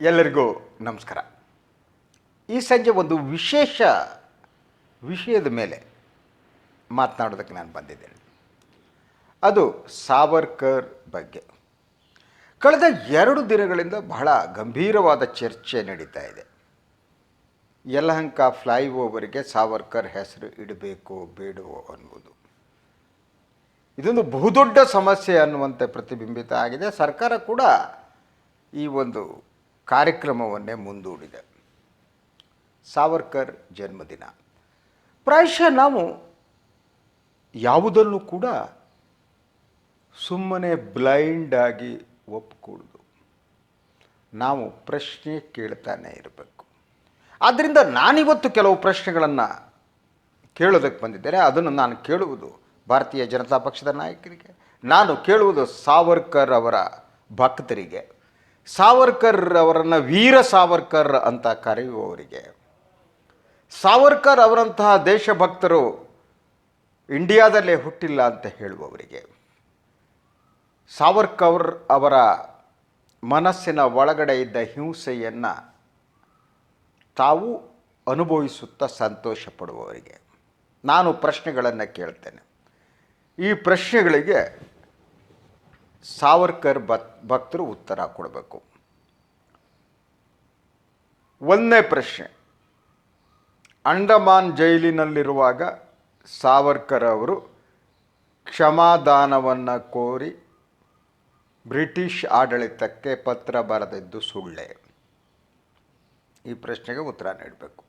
ಎಲ್ಲರಿಗೂ ನಮಸ್ಕಾರ. ಈ ಸಂಜೆ ಒಂದು ವಿಶೇಷ ವಿಷಯದ ಮೇಲೆ ಮಾತನಾಡೋದಕ್ಕೆ ನಾನು ಬಂದಿದ್ದೇನೆ. ಅದು ಸಾವರ್ಕರ್ ಬಗ್ಗೆ. ಕಳೆದ ಎರಡು ದಿನಗಳಿಂದ ಬಹಳ ಗಂಭೀರವಾದ ಚರ್ಚೆ ನಡೀತಾ ಇದೆ. ಯಲಹಂಕ ಫ್ಲೈಓವರ್ಗೆ ಸಾವರ್ಕರ್ ಹೆಸರು ಇಡಬೇಕು ಬೇಡವೋ ಅನ್ನುವುದು. ಇದೊಂದು ಬಹುದೊಡ್ಡ ಸಮಸ್ಯೆ ಅನ್ನುವಂತೆ ಪ್ರತಿಬಿಂಬಿತ ಆಗಿದೆ. ಸರ್ಕಾರ ಕೂಡ ಈ ಒಂದು ಕಾರ್ಯಕ್ರಮವನ್ನೇ ಮುಂದೂಡಿದೆ. ಸಾವರ್ಕರ್ ಜನ್ಮದಿನ. ಪ್ರಾಯಶಃ ನಾವು ಯಾವುದನ್ನು ಕೂಡ ಸುಮ್ಮನೆ ಬ್ಲೈಂಡಾಗಿ ಒಪ್ಕೊಳ್ದು ನಾವು ಪ್ರಶ್ನೆ ಕೇಳ್ತಾನೆ ಇರಬೇಕು. ಆದ್ದರಿಂದ ನಾನಿವತ್ತು ಕೆಲವು ಪ್ರಶ್ನೆಗಳನ್ನು ಕೇಳೋದಕ್ಕೆ ಬಂದಿದ್ದೇನೆ ಅದನ್ನು ನಾನು ಕೇಳುವುದು ಭಾರತೀಯ ಜನತಾ ಪಕ್ಷದ ನಾಯಕರಿಗೆ, ನಾನು ಕೇಳುವುದು ಸಾವರ್ಕರ್ ಅವರ ಭಕ್ತರಿಗೆ. ಸಾವರ್ಕರ್ ಅವರನ್ನು ವೀರ ಸಾವರ್ಕರ್ ಅಂತ ಕರೆಯುವವರಿಗೆ. ಸಾವರ್ಕರ್ ಅವರಂತಹ ದೇಶಭಕ್ತರು ಇಂಡಿಯಾದಲ್ಲೇ ಹುಟ್ಟಿಲ್ಲ ಅಂತ ಹೇಳುವವರಿಗೆ. ಸಾವರ್ಕರ್ ಅವರ ಮನಸ್ಸಿನ ಒಳಗಡೆ ಇದ್ದ ಹಿಂಸೆಯನ್ನು ತಾವು ಅನುಭವಿಸುತ್ತಾ ಸಂತೋಷ ಪಡುವವರಿಗೆ ನಾನು ಪ್ರಶ್ನೆಗಳನ್ನು ಕೇಳ್ತೇನೆ. ಈ ಪ್ರಶ್ನೆಗಳಿಗೆ ಸಾವರ್ಕರ್ ಭಕ್, ಭಕ್ತರು ಉತ್ತರ ಕೊಡಬೇಕು. ಒಂದನೇ ಪ್ರಶ್ನೆ. ಅಂಡಮಾನ್ ಜೈಲಿನಲ್ಲಿರುವಾಗ ಸಾವರ್ಕರ್ ಅವರು ಕ್ಷಮಾದಾನವನ್ನು ಕೋರಿ ಬ್ರಿಟಿಷ್ ಆಡಳಿತಕ್ಕೆ ಪತ್ರ ಬರೆದಿದ್ದು ಸುಳ್ಳೆ. ಈ ಪ್ರಶ್ನೆಗೆ ಉತ್ತರ ನೀಡಬೇಕು.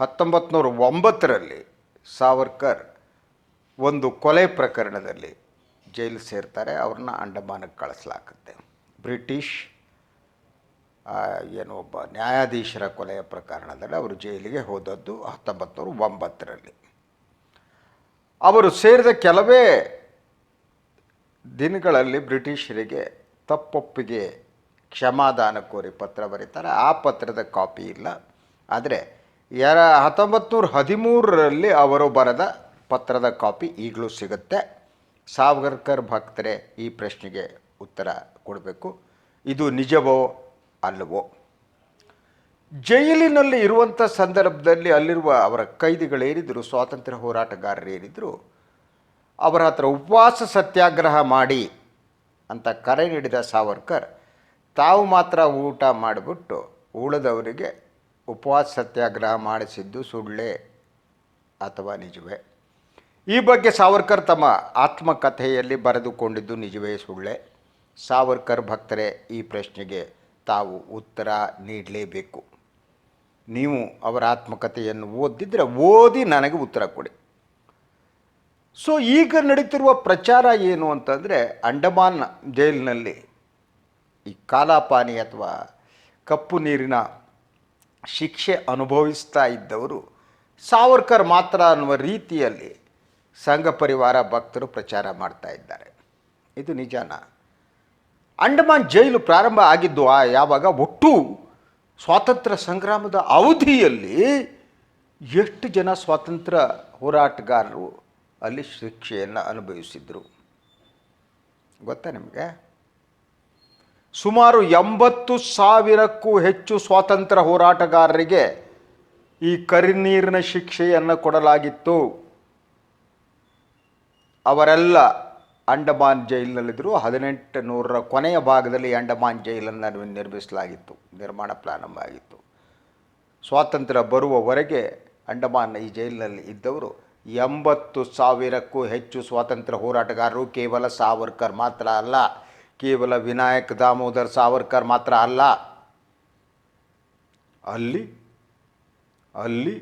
ಹತ್ತೊಂಬತ್ತು ನೂರ ಒಂಬತ್ತರಲ್ಲಿ ಸಾವರ್ಕರ್ ಒಂದು ಕೊಲೆ ಪ್ರಕರಣದಲ್ಲಿ ಜೈಲು ಸೇರ್ತಾರೆ, ಅವ್ರನ್ನ ಅಂಡಮಾನಕ್ಕೆ ಕಳಿಸ್ಲಾಗುತ್ತೆ ಬ್ರಿಟಿಷ್ ಏನು ಒಬ್ಬ ನ್ಯಾಯಾಧೀಶರ ಕೊಲೆಯ ಪ್ರಕರಣದಲ್ಲಿ ಅವರು ಜೈಲಿಗೆ ಹೋದದ್ದು ಹತ್ತೊಂಬತ್ತು ಒಂಬತ್ತರಲ್ಲಿ ಅವರು ಸೇರಿದ ಕೆಲವೇ ದಿನಗಳಲ್ಲಿ ಬ್ರಿಟಿಷರಿಗೆ ತಪ್ಪೊಪ್ಪಿಗೆ ಕ್ಷಮಾದಾನ ಕೋರಿ ಪತ್ರ ಬರೀತಾರೆ. ಆ ಪತ್ರದ ಕಾಪಿ ಇಲ್ಲ. ಆದರೆ, ಎರ ಹತ್ತೊಂಬತ್ತು ಹದಿಮೂರರಲ್ಲಿ ಅವರು ಬರೆದ ಪತ್ರದ ಕಾಪಿ ಈಗಲೂ ಸಿಗುತ್ತೆ. ಸಾವರ್ಕರ್ ಭಕ್ತರೇ, ಈ ಪ್ರಶ್ನೆಗೆ ಉತ್ತರ ಕೊಡಬೇಕು. ಇದು ನಿಜವೋ ಅಲ್ಲವೋ? ಜೈಲಿನಲ್ಲಿ ಇರುವಂಥ ಸಂದರ್ಭದಲ್ಲಿ ಅಲ್ಲಿರುವ ಅವರ ಕೈದಿಗಳೇನಿದ್ರು, ಸ್ವಾತಂತ್ರ್ಯ ಹೋರಾಟಗಾರರೇನಿದ್ದರು ಅವರ ಹತ್ರ ಉಪವಾಸ ಸತ್ಯಾಗ್ರಹ ಮಾಡಿ ಅಂತ ಕರೆ ನೀಡಿದ ಸಾವರ್ಕರ್ ತಾವು ಮಾತ್ರ ಊಟ ಮಾಡಿಬಿಟ್ಟು ಉಳಿದವರಿಗೆ ಉಪವಾಸ ಸತ್ಯಾಗ್ರಹ ಮಾಡಿಸಿದ್ದು ಸುಳ್ಳೆ ಅಥವಾ ನಿಜವೇ? ಈ ಬಗ್ಗೆ ಸಾವರ್ಕರ್ ತಮ್ಮ ಆತ್ಮಕಥೆಯಲ್ಲಿ ಬರೆದುಕೊಂಡಿದ್ದು ನಿಜವೇ ಸುಳ್ಳೆ. ಸಾವರ್ಕರ್ ಭಕ್ತರೇ, ಈ ಪ್ರಶ್ನೆಗೆ ತಾವು ಉತ್ತರ ನೀಡಲೇಬೇಕು. ನೀವು ಅವರ ಆತ್ಮಕಥೆಯನ್ನು ಓದಿದ್ರೆ ಓದಿ ನನಗೆ ಉತ್ತರ ಕೊಡಿ. ಸೊ, ಈಗ ನಡೀತಿರುವ ಪ್ರಚಾರ ಏನು ಅಂತಂದರೆ, ಅಂಡಮಾನ್ ಜೈಲಿನಲ್ಲಿ ಈ ಕಾಲಾಪಾನಿ ಅಥವಾ ಕಪ್ಪು ನೀರಿನ ಶಿಕ್ಷೆ ಅನುಭವಿಸ್ತಾ ಇದ್ದವರು, ಸಾವರ್ಕರ್ ಮಾತ್ರ ಅನ್ನುವ ರೀತಿಯಲ್ಲಿ ಸಂಘ ಪರಿವಾರ ಭಕ್ತರು ಪ್ರಚಾರ ಮಾಡ್ತಾ ಇದ್ದಾರೆ. ಇದು ನಿಜಾನ. ಅಂಡಮಾನ್ ಜೈಲು ಪ್ರಾರಂಭ ಆಗಿದ್ದು, ಆ ಯಾವಾಗ ಒಟ್ಟು ಸ್ವಾತಂತ್ರ್ಯ ಸಂಗ್ರಾಮದ ಅವಧಿಯಲ್ಲಿ ಎಷ್ಟು ಜನ ಸ್ವಾತಂತ್ರ್ಯ ಹೋರಾಟಗಾರರು ಅಲ್ಲಿ ಶಿಕ್ಷೆಯನ್ನು ಅನುಭವಿಸಿದರು? ಗೊತ್ತಾ ನಿಮಗೆ? ಸುಮಾರು ಎಂಬತ್ತು ಸಾವಿರಕ್ಕೂ ಹೆಚ್ಚು ಸ್ವಾತಂತ್ರ್ಯ ಹೋರಾಟಗಾರರಿಗೆ ಈ ಕರಿನೀರಿನ ಶಿಕ್ಷೆಯನ್ನು ಕೊಡಲಾಗಿತ್ತು. ಅವರೆಲ್ಲ ಅಂಡಮಾನ್ ಜೈಲಿನಲ್ಲಿದ್ದರು. ಹದಿನೆಂಟು ನೂರರ ಕೊನೆಯ ಭಾಗದಲ್ಲಿ ಅಂಡಮಾನ್ ಜೈಲನ್ನು ನಿರ್ಮಿಸಲಾಗಿತ್ತು, ನಿರ್ಮಾಣ ಪ್ರಾರಂಭ ಆಗಿತ್ತು. ಸ್ವಾತಂತ್ರ್ಯ ಬರುವವರೆಗೆ ಅಂಡಮಾನ್ ಈ ಜೈಲಿನಲ್ಲಿ ಇದ್ದವರು ಎಂಬತ್ತು ಸಾವಿರಕ್ಕೂ ಹೆಚ್ಚು ಸ್ವಾತಂತ್ರ್ಯ ಹೋರಾಟಗಾರರು. ಕೇವಲ ಸಾವರ್ಕರ್ ಮಾತ್ರ ಅಲ್ಲ, ಕೇವಲ ವಿನಾಯಕ್ ದಾಮೋದರ್ ಸಾವರ್ಕರ್ ಮಾತ್ರ ಅಲ್ಲ. ಅಲ್ಲಿ ಅಲ್ಲಿ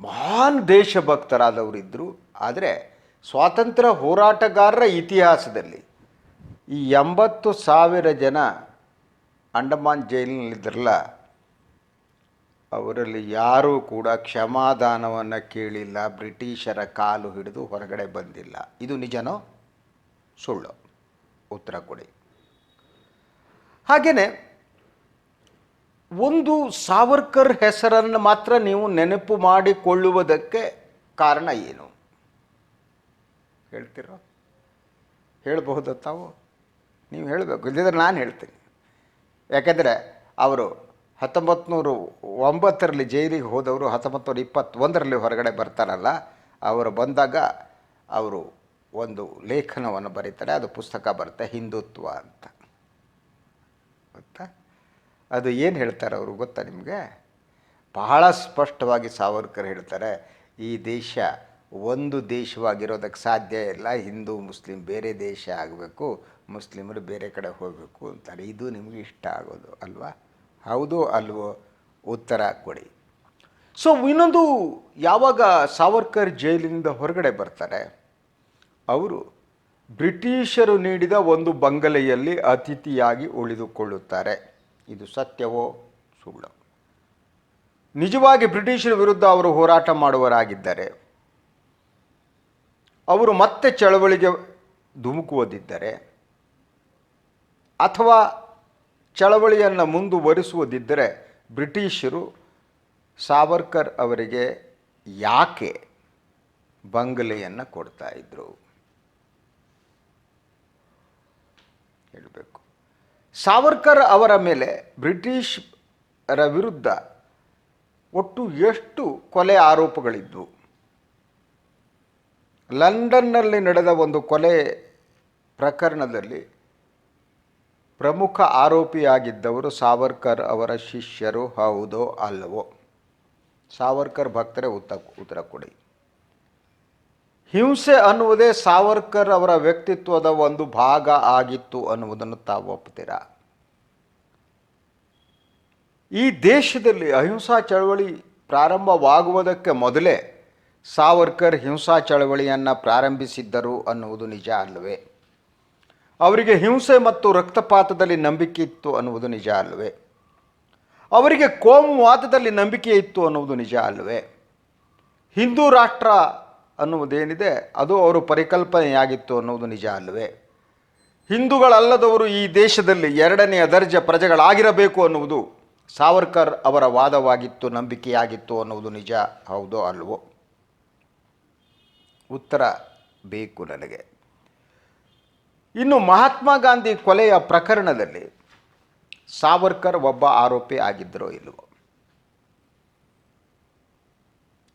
ಮಹಾನ್ ದೇಶಭಕ್ತರಾದವರಿದ್ದರು. ಆದರೆ ಸ್ವಾತಂತ್ರ್ಯ ಹೋರಾಟಗಾರರ ಇತಿಹಾಸದಲ್ಲಿ ಈ ಎಂಬತ್ತು ಸಾವಿರ ಜನ ಅಂಡಮಾನ್ ಜೈಲಿನಲ್ಲಿದ್ದರಲ್ಲ, ಅವರಲ್ಲಿ ಯಾರೂ ಕೂಡ ಕ್ಷಮಾದಾನವನ್ನು ಕೇಳಿಲ್ಲ, ಬ್ರಿಟಿಷರ ಕಾಲು ಹಿಡಿದು ಹೊರಗಡೆ ಬಂದಿಲ್ಲ. ಇದು ನಿಜನೋ ಸುಳ್ಳು? ಉತ್ತರ ಕೊಡಿ. ಹಾಗೆಯೇ ಒಂದು ಸಾವರ್ಕರ್ ಹೆಸರನ್ನು ಮಾತ್ರ ನೀವು ನೆನಪು ಮಾಡಿಕೊಳ್ಳುವುದಕ್ಕೆ ಕಾರಣ ಏನು? ಹೇಳ್ತೀರೋ? ಹೇಳಬಹುದು ತಾವು? ನೀವು ಹೇಳಬೇಕು. ಇಲ್ಲದಿದ್ರೆ ನಾನು ಹೇಳ್ತೀನಿ. ಯಾಕೆಂದರೆ ಅವರು ಹತ್ತೊಂಬತ್ತು ನೂರು ಒಂಬತ್ತರಲ್ಲಿ ಜೈಲಿಗೆ ಹೋದವರು ಹತ್ತೊಂಬತ್ತು ನೂರ ಇಪ್ಪತ್ತೊಂದರಲ್ಲಿ ಹೊರಗಡೆ ಬರ್ತಾರಲ್ಲ, ಅವರು ಬಂದಾಗ ಅವರು ಒಂದು ಲೇಖನವನ್ನು ಬರೀತಾರೆ. ಅದು ಪುಸ್ತಕ ಬರುತ್ತೆ, ಹಿಂದುತ್ವ ಅಂತ. ಗೊತ್ತಾ? ಅದು ಏನು ಹೇಳ್ತಾರೆ ಅವರು ಗೊತ್ತಾ ನಿಮಗೆ? ಬಹಳ ಸ್ಪಷ್ಟವಾಗಿ ಸಾವರ್ಕರ್ ಹೇಳ್ತಾರೆ, ಈ ದೇಶ ಒಂದು ದೇಶವಾಗಿರೋದಕ್ಕೆ ಸಾಧ್ಯ ಇಲ್ಲ. ಹಿಂದೂ, ಮುಸ್ಲಿಂ ಬೇರೆ ದೇಶ ಆಗಬೇಕು, ಮುಸ್ಲಿಮರು ಬೇರೆ ಕಡೆ ಹೋಗಬೇಕು ಅಂತಾರೆ. ಇದು ನಿಮಗೆ ಇಷ್ಟ ಆಗೋದು ಅಲ್ವಾ? ಹೌದು ಅಲ್ವೋ? ಉತ್ತರ ಕೊಡಿ. ಸೊ ಇನ್ನೊಂದು ಯಾವಾಗ ಸಾವರ್ಕರ್ ಜೈಲಿನಿಂದ ಹೊರಗಡೆ ಬರ್ತಾರೆ? ಅವರು ಬ್ರಿಟಿಷರು ನೀಡಿದ ಒಂದು ಬಂಗಲೆಯಲ್ಲಿ ಅತಿಥಿಯಾಗಿ ಉಳಿದುಕೊಳ್ಳುತ್ತಾರೆ. ಇದು ಸತ್ಯವೋ ಸುಳ್ಳು? ನಿಜವಾಗಿ ಬ್ರಿಟಿಷರ ವಿರುದ್ಧ ಅವರು ಹೋರಾಟ ಮಾಡುವರಾಗಿದ್ದರೆ ಅವರು ಮತ್ತೆ ಚಳವಳಿಗೆ ಧುಮುಕುವುದಿದ್ದರೆ ಅಥವಾ ಚಳವಳಿಯನ್ನು ಮುಂದುವರಿಸುವುದಿದ್ದರೆ ಬ್ರಿಟಿಷರು ಸಾವರ್ಕರ್ ಅವರಿಗೆ ಯಾಕೆ ಬಂಗಲೆಯನ್ನು ಕೊಡ್ತಾ ಇದ್ರು? ಹೇಳಬೇಕು. ಸಾವರ್ಕರ್ ಅವರ ಮೇಲೆ ಬ್ರಿಟಿಷರ ವಿರುದ್ಧ ಒಟ್ಟು ಎಷ್ಟು ಕೊಲೆ ಆರೋಪಗಳಿದ್ವು? ಲಂಡನ್ನಲ್ಲಿ ನಡೆದ ಒಂದು ಕೊಲೆ ಪ್ರಕರಣದಲ್ಲಿ ಪ್ರಮುಖ ಆರೋಪಿಯಾಗಿದ್ದವರು ಸಾವರ್ಕರ್ ಅವರ ಶಿಷ್ಯರು, ಹೌದೋ ಅಲ್ಲವೋ ಸಾವರ್ಕರ್ ಭಕ್ತರೇ, ಉತ್ತ, ಉತ್ತರ ಕೊಡಿ. ಹಿಂಸೆ ಅನ್ನುವುದೇ ಸಾವರ್ಕರ್ ಅವರ ವ್ಯಕ್ತಿತ್ವದ ಒಂದು ಭಾಗ ಆಗಿತ್ತು ಅನ್ನುವುದನ್ನು ತಾವು ಒಪ್ತೀರಾ ಈ ದೇಶದಲ್ಲಿ ಅಹಿಂಸಾ ಚಳವಳಿ ಪ್ರಾರಂಭವಾಗುವುದಕ್ಕೆ ಮೊದಲೇ ಸಾವರ್ಕರ್ ಹಿಂಸಾ ಚಳವಳಿಯನ್ನು ಪ್ರಾರಂಭಿಸಿದ್ದರು ಅನ್ನುವುದು ನಿಜ ಅಲ್ಲವೇ ಅವರಿಗೆ ಹಿಂಸೆ ಮತ್ತು ರಕ್ತಪಾತದಲ್ಲಿ ನಂಬಿಕೆ ಇತ್ತು ಅನ್ನುವುದು ನಿಜ ಅಲ್ಲವೇ ಅವರಿಗೆ ಕೋಮುವಾದದಲ್ಲಿ ನಂಬಿಕೆ ಇತ್ತು ಅನ್ನುವುದು ನಿಜ ಅಲ್ಲವೇ ಹಿಂದೂ ರಾಷ್ಟ್ರ ಅನ್ನುವುದೇನಿದೆ, ಅದು ಅವರು ಪರಿಕಲ್ಪನೆಯಾಗಿತ್ತು ಅನ್ನುವುದು ನಿಜ ಅಲ್ಲವೇ ಹಿಂದೂಗಳಲ್ಲದವರು ಈ ದೇಶದಲ್ಲಿ ಎರಡನೆಯ ದರ್ಜೆ ಪ್ರಜೆಗಳಾಗಿರಬೇಕು ಅನ್ನುವುದು ಸಾವರ್ಕರ್ ಅವರ ವಾದವಾಗಿತ್ತು, ನಂಬಿಕೆಯಾಗಿತ್ತು ಅನ್ನುವುದು ನಿಜ, ಹೌದೋ ಅಲ್ವೋ? ಉತ್ತರ ಬೇಕು ನನಗೆ. ಇನ್ನು ಮಹಾತ್ಮ ಗಾಂಧಿ ಕೊಲೆಯ ಪ್ರಕರಣದಲ್ಲಿ ಸಾವರ್ಕರ್ ಒಬ್ಬ ಆರೋಪಿ ಆಗಿದ್ದರೋ ಇಲ್ಲವೋ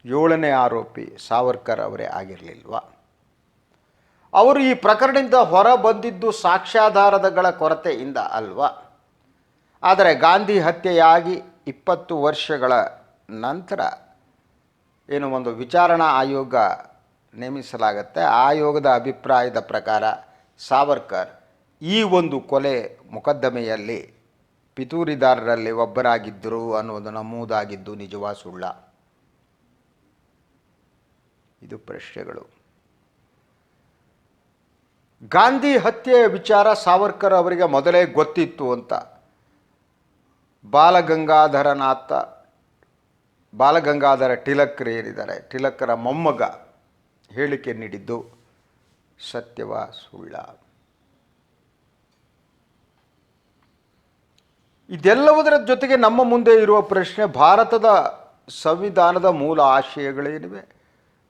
ಏಳನೇ ಆರೋಪಿ ಸಾವರ್ಕರ್ ಅವರೇ ಆಗಿರಲಿಲ್ವ? ಅವರು ಈ ಪ್ರಕರಣದಿಂದ ಹೊರ ಬಂದಿದ್ದು ಸಾಕ್ಷ್ಯಾಧಾರದಗಳ ಕೊರತೆಯಿಂದ ಅಲ್ವಾ? ಆದರೆ ಗಾಂಧಿ ಹತ್ಯೆಯಾಗಿ ಇಪ್ಪತ್ತು ವರ್ಷಗಳ ನಂತರ ಏನು ಒಂದು ವಿಚಾರಣಾ ಆಯೋಗ ನೇಮಿಸಲಾಗುತ್ತೆ. ಆಯೋಗದ ಅಭಿಪ್ರಾಯದ ಪ್ರಕಾರ ಸಾವರ್ಕರ್ ಈ ಒಂದು ಕೊಲೆ ಮೊಕದ್ದಮೆಯಲ್ಲಿ ಪಿತೂರಿದಾರರಲ್ಲಿ ಒಬ್ಬರಾಗಿದ್ದರು ಅನ್ನೋದು ನಮೂದಾಗಿದ್ದು ನಿಜವಾ ಸುಳ್ಳ? ಇದು ಪ್ರಶ್ನೆಗಳು. ಗಾಂಧಿ ಹತ್ಯೆಯ ವಿಚಾರ ಸಾವರ್ಕರ್ ಅವರಿಗೆ ಮೊದಲೇ ಗೊತ್ತಿತ್ತು ಅಂತ. ಬಾಲಗಂಗಾಧರನಾಥ, ಬಾಲಗಂಗಾಧರ ಟಿಲಕ್ರು ಏನಿದ್ದಾರೆ? ಟಿಲಕ್ರ ಮೊಮ್ಮಗ. ಹೇಳಿಕೆ ನೀಡಿದ್ದು ಸತ್ಯವ ಸುಳ್ಳ. ಇದೆಲ್ಲವುದರ ಜೊತೆಗೆ ನಮ್ಮ ಮುಂದೆ ಇರುವ ಪ್ರಶ್ನೆ, ಭಾರತದ ಸಂವಿಧಾನದ ಮೂಲ ಆಶಯಗಳೇನಿವೆ?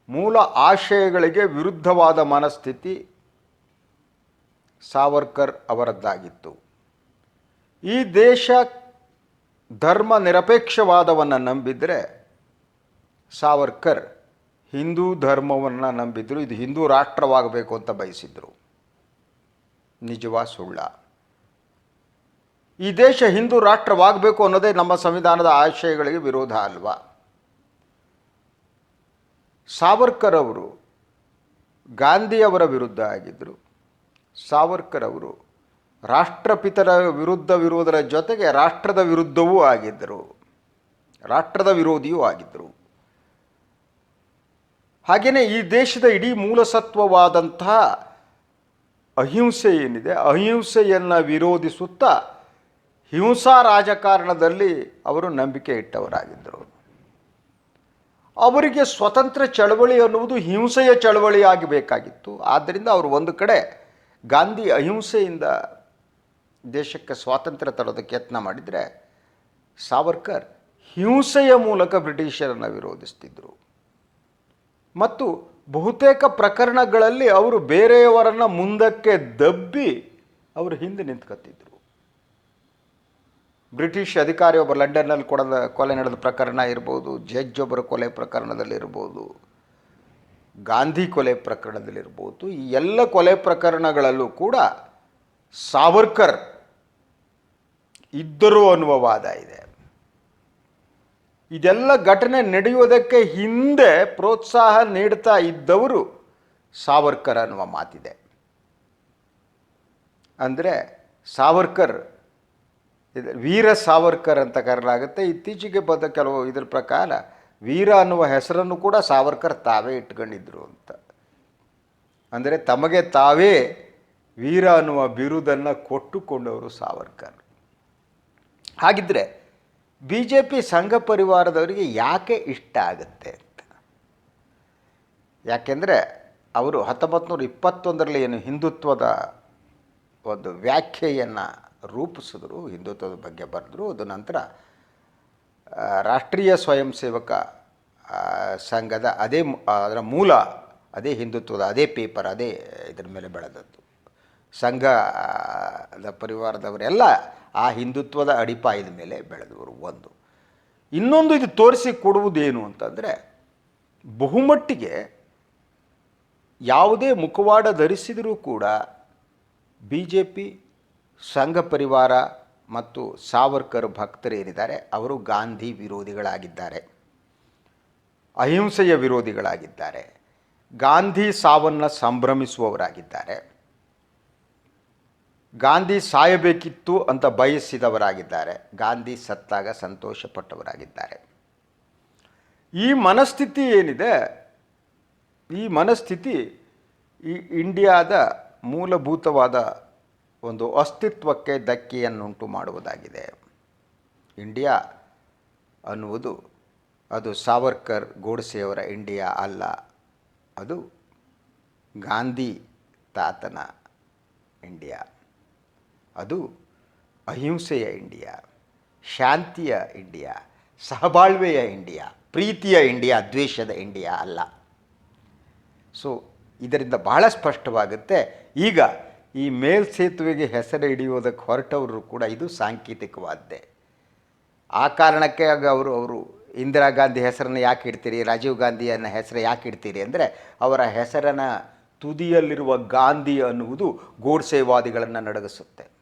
ಮೂಲ ಆಶಯಗಳಿಗೆ ವಿರುದ್ಧವಾದ ಮನಸ್ಥಿತಿ ಸಾವರ್ಕರ್ ಅವರದ್ದಾಗಿತ್ತು. ಈ ದೇಶ ಧರ್ಮ ನಿರಪೇಕ್ಷವಾದವನ್ನು ನಂಬಿದರೆ ಸಾವರ್ಕರ್ ಹಿಂದೂ ಧರ್ಮವನ್ನು ನಂಬಿದ್ರು, ಇದು ಹಿಂದೂ ರಾಷ್ಟ್ರವಾಗಬೇಕು ಅಂತ ಬಯಸಿದ್ರು. ನಿಜವಾ ಸುಳ್ಳ. ಈ ದೇಶ ಹಿಂದೂ ರಾಷ್ಟ್ರವಾಗಬೇಕು ಅನ್ನೋದೇ ನಮ್ಮ ಸಂವಿಧಾನದ ಆಶಯಗಳಿಗೆ ವಿರೋಧ ಅಲ್ವಾ? ಸಾವರ್ಕರ್ ಅವರು ಗಾಂಧಿಯವರ ವಿರುದ್ಧ ಆಗಿದ್ದರು ಸಾವರ್ಕರ್ ಅವರು ರಾಷ್ಟ್ರಪಿತರ ವಿರುದ್ಧವಿರುವುದರ ಜೊತೆಗೆ ರಾಷ್ಟ್ರದ ವಿರುದ್ಧವೂ ಆಗಿದ್ದರು ರಾಷ್ಟ್ರದ ವಿರೋಧಿಯೂ ಆಗಿದ್ದರು ಹಾಗೆಯೇ ಈ ದೇಶದ ಇಡೀ ಮೂಲಸತ್ವವಾದಂತಹ ಅಹಿಂಸೆ ಏನಿದೆ? ಅಹಿಂಸೆಯನ್ನು ವಿರೋಧಿಸುತ್ತಾ ಹಿಂಸಾ ರಾಜಕಾರಣದಲ್ಲಿ ಅವರು ನಂಬಿಕೆ ಇಟ್ಟವರಾಗಿದ್ದರು. ಅವರಿಗೆ ಸ್ವತಂತ್ರ ಚಳವಳಿ ಅನ್ನುವುದು ಹಿಂಸೆಯ ಚಳವಳಿಯಾಗಿ ಬೇಕಾಗಿತ್ತು. ಆದ್ದರಿಂದ ಅವರು ಒಂದು ಕಡೆ ಗಾಂಧಿ ಅಹಿಂಸೆಯಿಂದ ದೇಶಕ್ಕೆ ಸ್ವಾತಂತ್ರ್ಯ ತರೋದಕ್ಕೆ ಯತ್ನ ಮಾಡಿದರೆ ಸಾವರ್ಕರ್ ಹಿಂಸೆಯ ಮೂಲಕ ಬ್ರಿಟಿಷರನ್ನು ವಿರೋಧಿಸ್ತಿದ್ದರು ಮತ್ತು ಬಹುತೇಕ ಪ್ರಕರಣಗಳಲ್ಲಿ ಅವರು ಬೇರೆಯವರನ್ನು ಮುಂದಕ್ಕೆ ದಬ್ಬಿ ಅವರು ಹಿಂದೆ ನಿಂತ್ಕೊತಿದ್ರು ಬ್ರಿಟಿಷ್ ಅಧಿಕಾರಿ ಒಬ್ಬ ಲಂಡನ್ನಲ್ಲಿ ಕೊಡದ ಕೊಲೆ ನಡೆದ ಪ್ರಕರಣ ಇರ್ಬೋದು, ಜಡ್ಜ್ ಒಬ್ಬರ ಕೊಲೆ ಪ್ರಕರಣದಲ್ಲಿರ್ಬೋದು ಗಾಂಧಿ ಕೊಲೆ ಪ್ರಕರಣದಲ್ಲಿರ್ಬೋದು ಈ ಎಲ್ಲ ಕೊಲೆ ಪ್ರಕರಣಗಳಲ್ಲೂ ಕೂಡ ಸಾವರ್ಕರ್ ಇದ್ದರು ಅನ್ನುವ ವಾದ ಇದೆ. ಇದೆಲ್ಲ ಘಟನೆ ನಡೆಯುವುದಕ್ಕೆ ಹಿಂದೆ ಪ್ರೋತ್ಸಾಹ ನೀಡ್ತಾ ಇದ್ದವರು ಸಾವರ್ಕರ್ ಅನ್ನುವ ಮಾತಿದೆ. ಅಂದರೆ ಸಾವರ್ಕರ್ ವೀರ ಸಾವರ್ಕರ್ ಅಂತ ಕರೆಯಲಾಗುತ್ತೆ. ಇತ್ತೀಚೆಗೆ ಬಂದ ಕೆಲವು ಇದ್ರ ಪ್ರಕಾರ ವೀರ ಅನ್ನುವ ಹೆಸರನ್ನು ಕೂಡ ಸಾವರ್ಕರ್ ತಾವೇ ಇಟ್ಕೊಂಡಿದ್ರು ಅಂತ. ಅಂದರೆ ತಮಗೆ ತಾವೇ ವೀರ ಅನ್ನುವ ಬಿರುದನ್ನು ಕೊಟ್ಟುಕೊಂಡವರು ಸಾವರ್ಕರ್. ಹಾಗಿದ್ದರೆ ಬಿ ಜೆ ಪಿ ಸಂಘ ಪರಿವಾರದವರಿಗೆ ಯಾಕೆ ಇಷ್ಟ ಆಗುತ್ತೆ ಅಂತ. ಯಾಕೆಂದರೆ ಅವರು ಹತ್ತೊಂಬತ್ತು ನೂರ ಇಪ್ಪತ್ತೊಂದರಲ್ಲಿ ಏನು ಹಿಂದುತ್ವದ ಒಂದು ವ್ಯಾಖ್ಯೆಯನ್ನು ರೂಪಿಸಿದ್ರು, ಹಿಂದುತ್ವದ ಬಗ್ಗೆ ಬರೆದ್ರು. ಅದು ನಂತರ ರಾಷ್ಟ್ರೀಯ ಸ್ವಯಂ ಸೇವಕ ಸಂಘದ ಅದೇ ಅದರ ಮೂಲ, ಅದೇ ಹಿಂದುತ್ವದ ಅದೇ ಪೇಪರ್ ಅದೇ ಇದರ ಮೇಲೆ ಬೆಳೆದದ್ದು. ಸಂಘದ ಪರಿವಾರದವರೆಲ್ಲ ಆ ಹಿಂದುತ್ವದ ಅಡಿಪಾಯದ ಮೇಲೆ ಬೆಳೆದವರು ಒಂದು. ಇನ್ನೊಂದು ಇದು ತೋರಿಸಿ ಕೊಡುವುದೇನು ಅಂತಂದರೆ, ಬಹುಮಟ್ಟಿಗೆ ಯಾವುದೇ ಮುಖವಾಡ ಧರಿಸಿದರೂ ಕೂಡ ಬಿ ಜೆ ಪಿ ಸಂಘ ಪರಿವಾರ ಮತ್ತು ಸಾವರ್ಕರ್ ಭಕ್ತರೇನಿದ್ದಾರೆ ಅವರು ಗಾಂಧಿ ವಿರೋಧಿಗಳಾಗಿದ್ದಾರೆ. ಅಹಿಂಸೆಯ ವಿರೋಧಿಗಳಾಗಿದ್ದಾರೆ. ಗಾಂಧಿ ಸಾವನ್ನು ಸಂಭ್ರಮಿಸುವವರಾಗಿದ್ದಾರೆ. ಗಾಂಧಿ ಸಾಯಬೇಕಿತ್ತು ಅಂತ ಬಯಸಿದವರಾಗಿದ್ದಾರೆ. ಗಾಂಧಿ ಸತ್ತಾಗ ಸಂತೋಷಪಟ್ಟವರಾಗಿದ್ದಾರೆ. ಈ ಮನಸ್ಥಿತಿ ಏನಿದೆ? ಈ ಮನಸ್ಥಿತಿ ಈ ಇಂಡಿಯಾದ ಮೂಲಭೂತವಾದ ಒಂದು ಅಸ್ತಿತ್ವಕ್ಕೆ ಧಕ್ಕೆಯನ್ನುಂಟು ಮಾಡುವುದಾಗಿದೆ. ಇಂಡಿಯಾ ಅನ್ನುವುದು ಅದು ಸಾವರ್ಕರ್ ಗೋಡ್ಸೆಯವರ ಇಂಡಿಯಾ ಅಲ್ಲ. ಅದು ಗಾಂಧಿ ತಾತನ ಇಂಡಿಯಾ. ಅದು ಅಹಿಂಸೆಯ ಇಂಡಿಯಾ, ಶಾಂತಿಯ ಇಂಡಿಯಾ, ಸಹಬಾಳ್ವೆಯ ಇಂಡಿಯಾ, ಪ್ರೀತಿಯ ಇಂಡಿಯಾ, ದ್ವೇಷದ ಇಂಡಿಯಾ ಅಲ್ಲ. ಸೊ ಇದರಿಂದ ಬಹಳ ಸ್ಪಷ್ಟವಾಗುತ್ತೆ. ಈಗ ಈ ಮೇಲ್ಸೇತುವೆಗೆ ಹೆಸರು ಹಿಡಿಯೋದಕ್ಕೆ ಹೊರಟವರು ಕೂಡ ಇದು ಸಾಂಕೇತಿಕವಾದ್ದೇ. ಆ ಕಾರಣಕ್ಕೆ ಅವರು ಅವರು ಇಂದಿರಾ ಗಾಂಧಿ ಹೆಸರನ್ನು ಯಾಕೆ ಇಡ್ತೀರಿ, ರಾಜೀವ್ ಗಾಂಧಿಯನ್ನು ಹೆಸರು ಯಾಕೆ ಇಡ್ತೀರಿ ಅಂದರೆ ಅವರ ಹೆಸರನ್ನು ತುದಿಯಲ್ಲಿರುವ ಗಾಂಧಿ ಅನ್ನುವುದು ಗೋಡ್ಸೆವಾದಿಗಳನ್ನು ನಡಗಿಸುತ್ತೆ.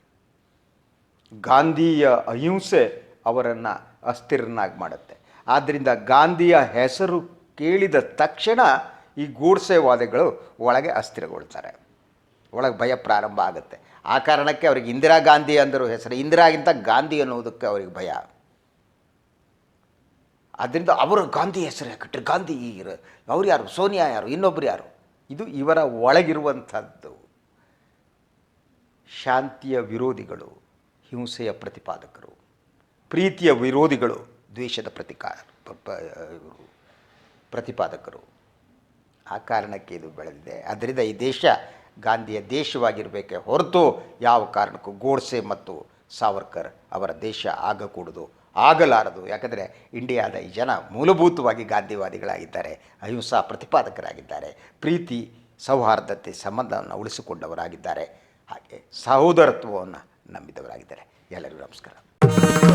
ಗಾಂಧಿಯ ಅಹಿಂಸೆ ಅವರನ್ನು ಅಸ್ಥಿರನಾಗಿ ಮಾಡುತ್ತೆ. ಆದ್ದರಿಂದ ಗಾಂಧಿಯ ಹೆಸರು ಕೇಳಿದ ತಕ್ಷಣ ಈ ಗೂಡ್ಸೆವಾದಿಗಳು ಒಳಗೆ ಅಸ್ಥಿರಗೊಳ್ತಾರೆ. ಒಳಗೆ ಭಯ ಪ್ರಾರಂಭ ಆಗುತ್ತೆ. ಆ ಕಾರಣಕ್ಕೆ ಅವ್ರಿಗೆ ಇಂದಿರಾ ಗಾಂಧಿ ಅಂದರು ಹೆಸರು. ಇಂದಿರಾಗಿಂತ ಗಾಂಧಿ ಅನ್ನೋದಕ್ಕೆ ಅವ್ರಿಗೆ ಭಯ. ಆದ್ದರಿಂದ ಅವರು ಗಾಂಧಿ ಹೆಸರು ಯಾಕಿಟ್ರು ಗಾಂಧಿ ಇರ ಅವ್ರು ಯಾರು? ಸೋನಿಯಾ ಯಾರು? ಇನ್ನೊಬ್ರು ಯಾರು? ಇದು ಇವರ ಒಳಗಿರುವಂಥದ್ದು. ಶಾಂತಿಯ ವಿರೋಧಿಗಳು. ಹಿಂಸೆಯ ಪ್ರತಿಪಾದಕರು, ಪ್ರೀತಿಯ ವಿರೋಧಿಗಳು, ದ್ವೇಷದ ಪ್ರತಿಕಾರ ಪ್ರತಿಪಾದಕರು. ಆ ಕಾರಣಕ್ಕೆ ಇದು ಬೆಳೆದಿದೆ. ಅದರಿಂದ ಈ ದೇಶ ಗಾಂಧಿಯ ದೇಶವಾಗಿರಬೇಕೆ ಹೊರತು ಯಾವ ಕಾರಣಕ್ಕೂ ಗೋಡ್ಸೆ ಮತ್ತು ಸಾವರ್ಕರ್ ಅವರ ದೇಶ ಆಗಕೂಡದು, ಆಗಲಾರದು. ಯಾಕಂದರೆ ಇಂಡಿಯಾದ ಈ ಜನ ಮೂಲಭೂತವಾಗಿ ಗಾಂಧಿವಾದಿಗಳಾಗಿದ್ದಾರೆ, ಅಹಿಂಸಾ ಪ್ರತಿಪಾದಕರಾಗಿದ್ದಾರೆ, ಪ್ರೀತಿ, ಸೌಹಾರ್ದತೆ ಸಂಬಂಧವನ್ನು ಉಳಿಸಿಕೊಂಡವರಾಗಿದ್ದಾರೆ. ಹಾಗೆ ಸಹೋದರತ್ವವನ್ನು ನಂಬಿದವರಾಗಿದ್ದಾರೆ. ಎಲ್ಲರಿಗೂ ನಮಸ್ಕಾರ.